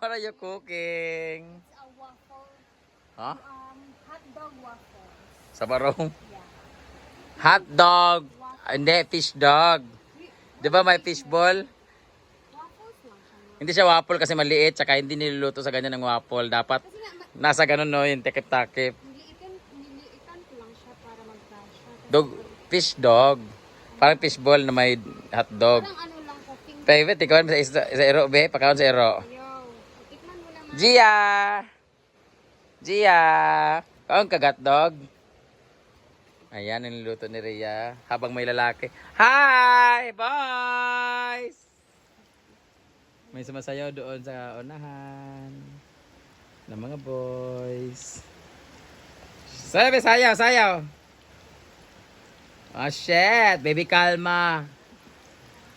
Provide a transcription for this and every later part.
What are you cooking? It's a waffle, Huh? um, hot dog waffle. Sa barong? Yeah. Hot dog. Ah, Hindi, fish dog. Di ba may fish ball? Waffles? Hindi siya waffle kasi maliit, tsaka hindi niluluto sa ganyan ng waffle. Dapat nasa ganun no, yung. Kasi Dog, fish dog. Parang fish ball na may hot dog. Parang ano Favorite, ikaw sa, isa, sa ero, be? Pagkaon sa ero. Mo. Gia! Gia! Kaon ka gat dog? Ayan, niluluto ni Rhea. Habang may lalaki. Hi! Boys! May sumasayaw doon sa unahan. Ng mga boys. Sayaw, sayaw, sayaw! Oh shit! Baby, kalma!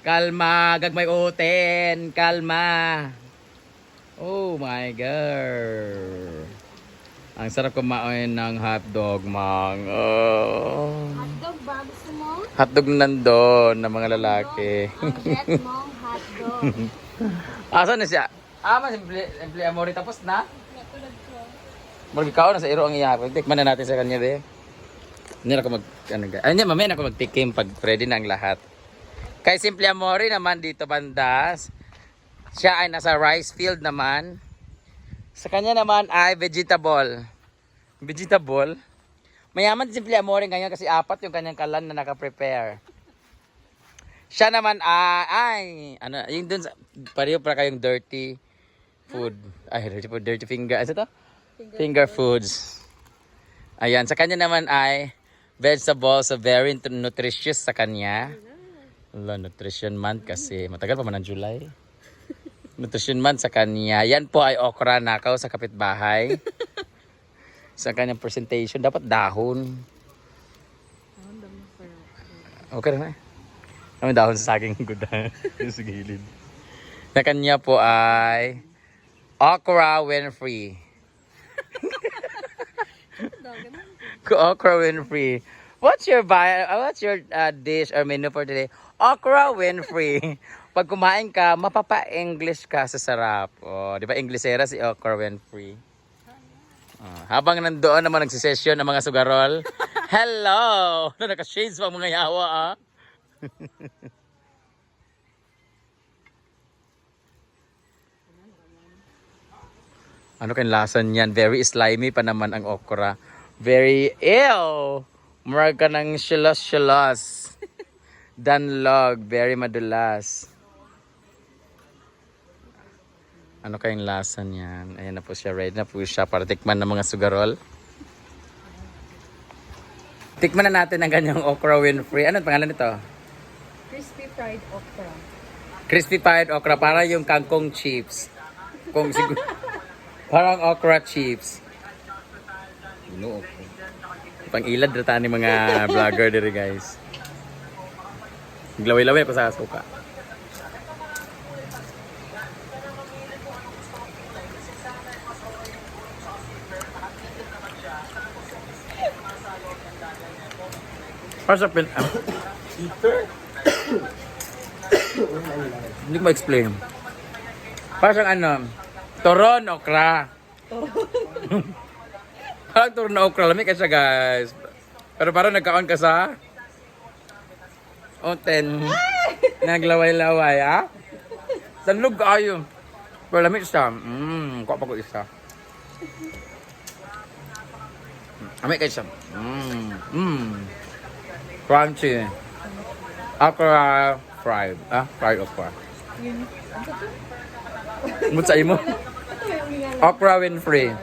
Kalma! Gagmay uten! Kalma! Oh my God. Ang sarap kumain ng hotdog, mang. Oh. Hotdog ba? Gusto mo? Hotdog na nandun ng mga lalaki. Ang bet mong hotdog. Asan na siya? Ah, mas simple, simple amore tapos na? Natulad ko. Magkakaw na sa iro ang iyapag. Tikman na natin sa kanya, be. Hindi na ako mag... Ano, ay, hindi, mamaya na ako magtikim pag ready na ang lahat. Kay Simple Amore naman dito bandas. Siya ay nasa rice field naman. Sa kanya naman ay vegetable. Vegetable? Mayaman si Simple Amore ngayon kasi apat yung kanyang kalan na naka-prepare. Siya naman ay, ay ano, yung dun sa, pareho para kayong dirty food. Ay, dirty food, dirty finger. Ano to? Finger foods. Ayan, sa kanya naman ay vegetables, so very nutritious sa kanya. Wala, nutrition month kasi matagal pa man ang July. Nutrition month sa kanya. Yan po ay okra nakaw sa kapitbahay. sa kanyang presentation, dapat dahon. Okay na. Kami dahon sa saging guda. sa gilid. Sa kanya po ay okra when free. Okra Winfrey. What's your buy, uh, what's your uh, dish or menu for today? Okra Winfrey. Pag kumain ka, mapapa-English ka sa sarap. Oh, di ba Inglesera si Okra Winfrey? Ah, habang nandoon naman nagsisesyon ng mga sugarol. Hello! Na naka-shades pa mga yawa ah. Ano kayong lasa niyan? Very slimy pa naman ang okra. Very ew! Murag ka ng shilos-shilos. Danlog, very madulas. Ano kayong lasa niyan? Ayan na po siya. Ready na po siya para tikman ng mga sugarol. Tikman na natin ang ganyang okra Winfrey. Ano ang pangalan nito? Crispy fried okra. Crispy fried okra. Para yung kangkong chips. Kung siguro. Parang okra chips. No, okay. Pang ilad rata ni mga vlogger diri guys. Glaway-laway ako sa suka. Para sa pin... Ah. Hindi ko ma-explain. Para sa ano, toron okra. Parang toron na okra. Lamig ka siya guys. Pero parang nagkaon ka sa Oten. Naglaway-laway, ha? Tanlog kayo. Pero lamig siya. Mmm, kuha pa ko isa. Lamig kayo siya. Mmm, mmm. Crunchy. Okra fried. Ah, fried okra. Mutsa mo? Okra Winfrey.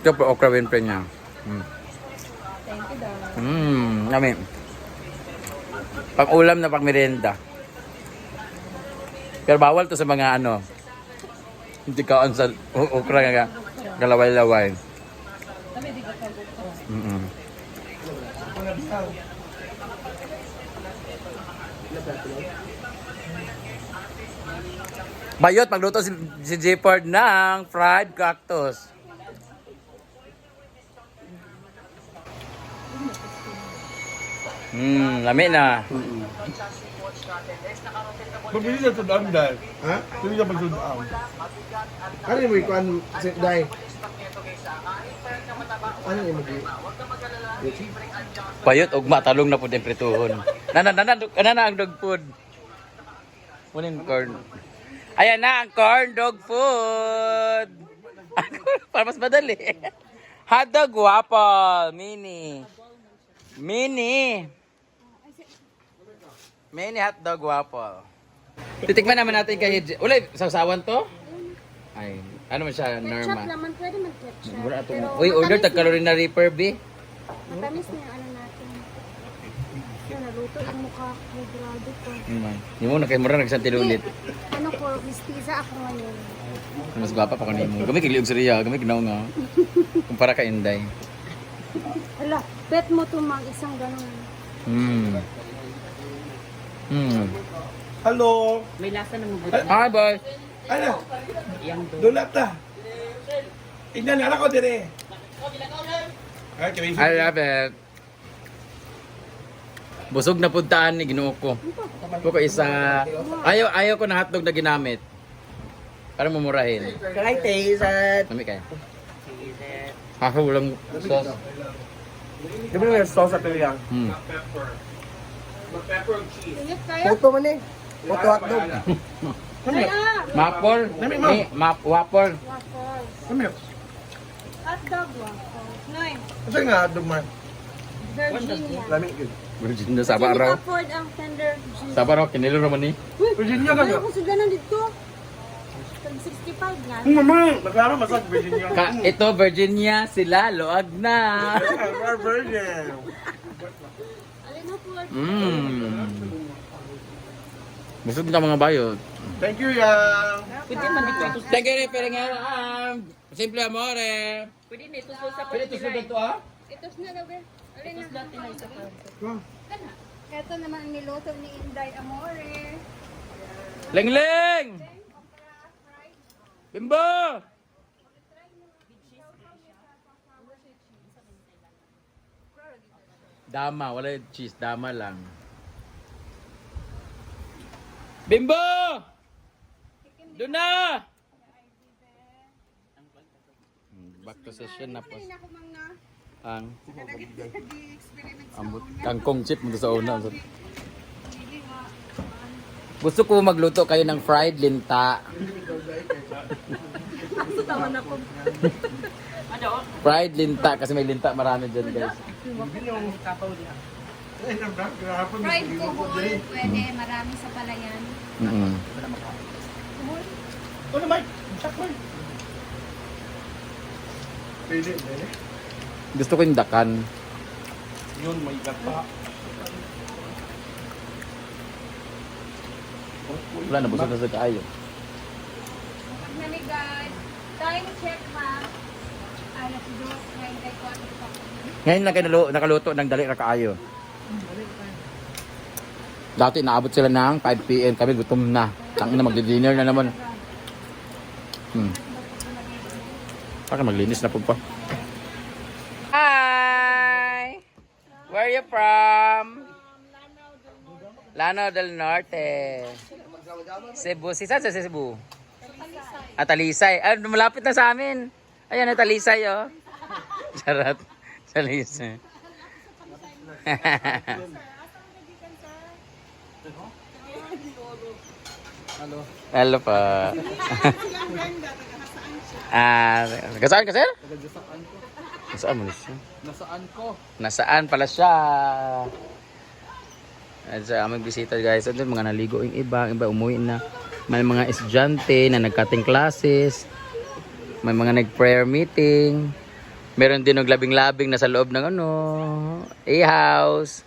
Ito po okra Winfrey niya. Mm. Thank you daw. Mmm, yummy. Pang ulam na pang merienda. Pero bawal to sa mga ano. Hindi kaon sa o- okra nga galaway-laway. Mm -mm. Bayot, magluto si, si Jford ng fried cactus. Hmm, lami na. Mabili na tudaan dahil. Ha? Hindi na magtudaan. Ano yung may kuhan, sit dai? Ano yung mag- Payot ugma talong na pud yung prituhon. Nana nana nana ang dog food. Muning corn. Ayan na ang corn dog food. Para mas madali. Hotdog waffle mini. Mini. Mini hotdog waffle. Titikman naman natin kay Ulay, sausawan to? Ay, ano man siya, Ketchup normal. naman, pwede man ketchup. Siguro ato Pero mo. Uy, order matamis tag calorie na reaper, B. Matamis na yung ano natin. Yan, naluto yung mukha ko. Grabe ko. Hindi mo na kayo mura nagsantil ulit. Ano ko, mistiza ako ngayon. Mas gwapa pa ko na mo. Gamay kiliog sa riya, gamay ginaw nga. Kumpara ka Inday. Ala, bet mo to mag isang ganun. Hmm. Hmm. Hello! Hi, boy. Ano? Dulat ta. Tingnan na ako dire. Kami I love it. Busog na puntaan ni Ginoo ko. Ko isa ayaw ayaw ko na hotdog na ginamit. Para mumurahin. Kaya taste at... Kami kay. Ako walang sauce. Ba yung sauce at piliyang? Hmm. Ingat kayo? Photo man eh. Photo hotdog. Ay, ah! Mapol. Ni map waffle. Waffle. Ano yun? Hot dog waffle. Noy, Kasi nga hotdog man. Virginia. Lamig yun. Virgin na sa Hindi baraw. afford ang tender Virginia. Sa baraw kinilo naman ni. Virginia ka Ano nga. ko sa ganon dito? Tag 65 na. Ang mama! Nagkara masag Virginia. Ka, ito Virginia sila loag na. Virgin. Alin na po? Mm. Busog na mga bayot. Thank you, Yang. Thank you, Perengaram. Simple amore. Pwede nito sa Pwede ito sa to ah? Itos na daw eh. Alin na? Ito naman ang niluto ni Inday Amore. Lengling! Bimbo! Dama, wala yung cheese, dama lang. Bimbo! Doon na! Back to session na po. Ang ambot kangkong chip mo sa una. Gusto ko magluto kayo ng fried linta. fried linta kasi may linta marami dyan guys. fried kuhol. Pwede, marami sa palayan. Mm Ano, Mike? Sak, Mike. Pwede, pwede. Gusto ko yung dakan. Yun, may gata. Wala na, busog na sa kaayo. Maligad. Time check ma. Ngayon lang kayo nakaluto ng dali na kaayo. Dati naabot sila ng 5pm. Kami gutom na. Tang na magdi-dinner na naman. Hmm. Baka maglinis na po pa. Hi! Where are you from? Lanao del Norte. Cebu. Si saan sa Cebu? Ah, Talisay. Ah, malapit na sa amin. Ayan na, Talisay, oh. Charot. Talisay. Hello pa. Ah, kasaan ka, sir? Nasaan mo siya? Nasaan ko? Nasaan pala siya? At sa aming bisita guys, ito mga naligo yung iba, yung iba umuwi na. May mga estudyante na nagkating classes. May mga nag-prayer meeting. Meron din naglabing-labing na sa loob ng ano, A-house.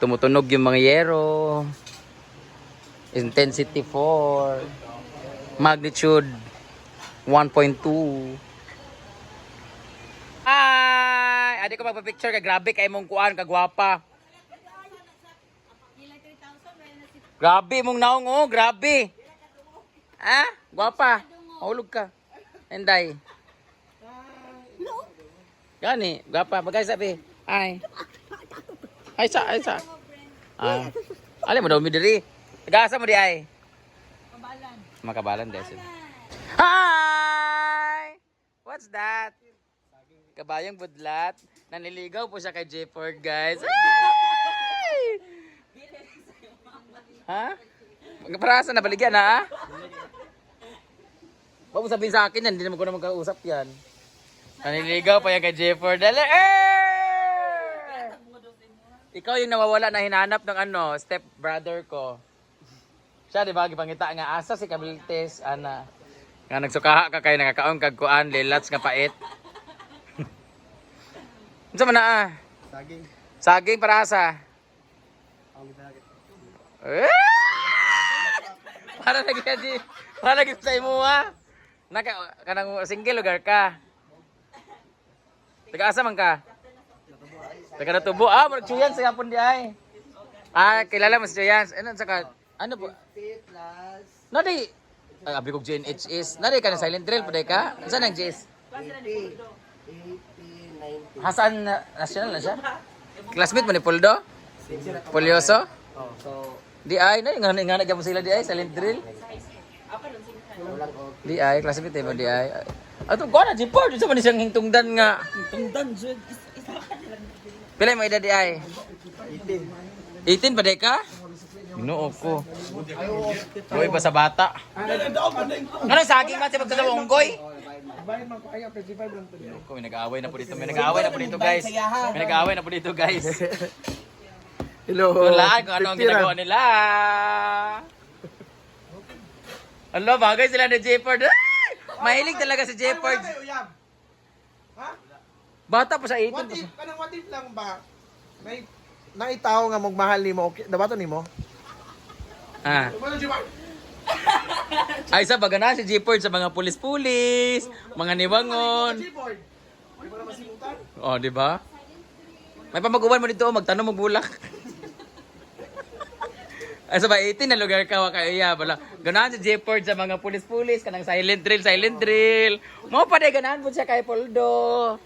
Tumutunog yung mga yero. Intensity 4. Magnitude 1.2. Hi! Adi ko magpa-picture ka. Grabe kay mong kuan kagwapa. Grabe mong naong oh, grabe. Ha? Gwapa. Mahulog ka. Enday. Gani, gwapa. Bagay sabi. Ay. Ay sa, ay sa. Ah. Alam mo daw mi diri. Taga-asa mo di ay? Makabalan. Makabalan, Desil. Hi! What's that? Kabayang budlat. Naniligaw po siya kay J-Ford, guys. Ay! Ha? Magparasa na baligyan, ha? Huwag mo sabihin sa akin yan, hindi naman ko na magkausap yan. Naniligaw pa yan kay J-Ford. Dali, eh! Ikaw yung nawawala na hinanap ng ano, step brother ko. Siya, di ba, gipangita nga, asa si Kabiltes, ana. Nga nagsukaha ka kayo, nakakaon kag kuan, lilats nga pait. Unsa man na ah? Saging. Saging para asa? Eh! Para lagi. Para lagi sa imo ha. Naka kanang single lugar ka. Taga asa man ka? Taga natubo. Ah, mag chuyan sa yapon di ay. Ah, kilala mo si Chuyan. Ano sa ka? Ano po? No di. Ay, abi kog GNHS. Nari ka na silent drill pa ka? Saan ang GS? Hasan na- national na siya? Classmate mo ni Poldo? Polyoso? Oh, so, Di ay, na nga nga nagyamo sila di ay silent drill. Di ay, classmate mo di ay. Ato ko na jipor sa man siyang hingtungdan nga. Hingtungdan jud. Pila mo edad di ay? 18 pa day ka? Ginoo ko. Boy pa sa bata. Ano saging man sa pagkasama unggoy? bayad man ko kaya 55 lang to. Ko may nag-aaway na po dito. May nag-aaway na po dito, guys. May nag-aaway na po dito, guys. Hello. Tulaan kung ano ang ginagawa nila. Alo, bagay sila ni Jefford. Ay! Mahilig talaga si Jefford. Ha? Bata pa sa 18 What pa if, kanang what if lang ba? May naitaw nga magmahal nimo okay dabato Ah. Ano di ba? Ay, sa baga na si Jefford sa mga pulis-pulis, mga niwangon. Keyboard. Di mo na masimutan? Oh, di ba? May pamaguban mo dito, oh, magtanong magbulak. Ay, sa ba, 18 na lugar ka, waka iya, bala. Ganahan si Jefford sa mga pulis-pulis, kanang silent drill, silent drill. Mo pa de ganahan po siya kay Poldo.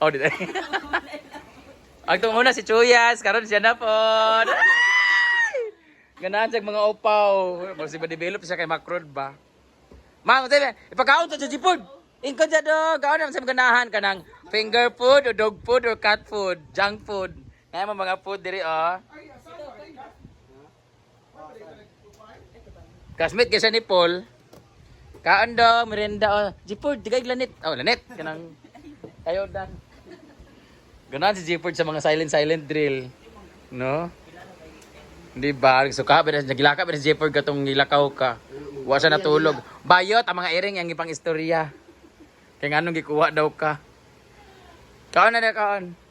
Oh, di Ang tunguna si Chuyas, karon siya na po. Ganahan siya mga opaw. Kasi ba develop siya kay Macron ba? Ma'am, sabi, ipakaon sa Jefford. Ingkod siya do, kaon naman sa ganahan kanang finger food, o dog food, or cat food, junk food. Kaya mo mga food diri, oh. Kasmit kaya siya ni Paul. Kaan daw, merenda, oh. Jipord, digay lanit. Oh, lanit. Kanang, ayaw dan. Ganon si Jipord sa mga silent-silent drill. No? Di ba? So, nagilaka ba si Jipord katong gilakaw ka. Wa siya natulog. Bayot, ang mga iring ang ipang istorya. Kaya nga nung gikuha daw ka. Kaon na na kaon.